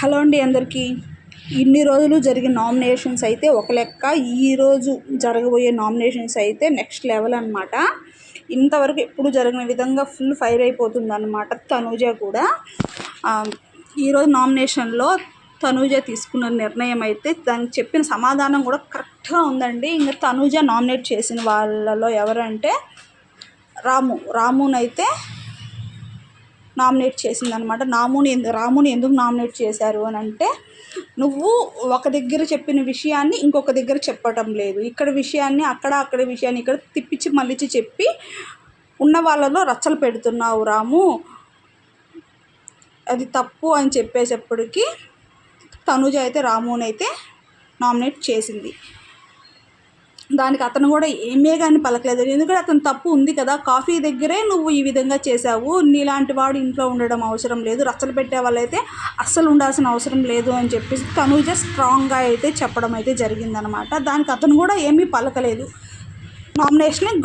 Hello అండి అందరికీ. ఇన్ని రోజులు జరిగిన నామినేషన్స్ అయితే ఒక లెక్క ఈరోజు జరగబోయే నామినేషన్స్ అయితే నెక్స్ట్ లెవెల్ అనమాట ఇంతవరకు ఎప్పుడు జరిగిన విధంగా ఫుల్ ఫైర్ అయిపోతుంది అనమాట తనూజ కూడా. ఈరోజు నామినేషన్లో తనూజ తీసుకున్న నిర్ణయం అయితే దానికి చెప్పిన సమాధానం కూడా కరెక్ట్గా ఉందండి. ఇంకా తనూజ నామినేట్ చేసిన వాళ్ళలో ఎవరంటే రాము. రామునైతే నామినేట్ చేసిందనమాట. నాముని ఎందు రాముని ఎందుకు నామినేట్ చేశారు అని అంటే నువ్వు ఒక దగ్గర చెప్పిన విషయాన్ని ఇంకొక దగ్గర చెప్పటం లేదు. ఇక్కడ విషయాన్ని అక్కడ అక్కడ విషయాన్ని ఇక్కడ తిప్పించి మళ్ళించి చెప్పి ఉన్న వాళ్ళలో రచ్చలు పెడుతున్నావు రాము. అది తప్పు అని చెప్పేసేప్పటికీ తనుజ అయితే రాముని అయితే నామినేట్ చేసింది. దానికి అతను కూడా ఏమే కానీ పలకలేదు. ఎందుకంటే అతను తప్పు ఉంది కదా. కాఫీ దగ్గరే నువ్వు ఈ విధంగా చేసావు నీలాంటి వాడు ఇంట్లో ఉండడం అవసరం లేదు. రచ్చలు పెట్టే వాళ్ళైతే అస్సలు ఉండాల్సిన అవసరం లేదు అని చెప్పేసి తనుజ స్ట్రాంగ్గా అయితే చెప్పడం అయితే జరిగిందనమాట. దానికి అతను కూడా ఏమీ పలకలేదు. నామినేషన్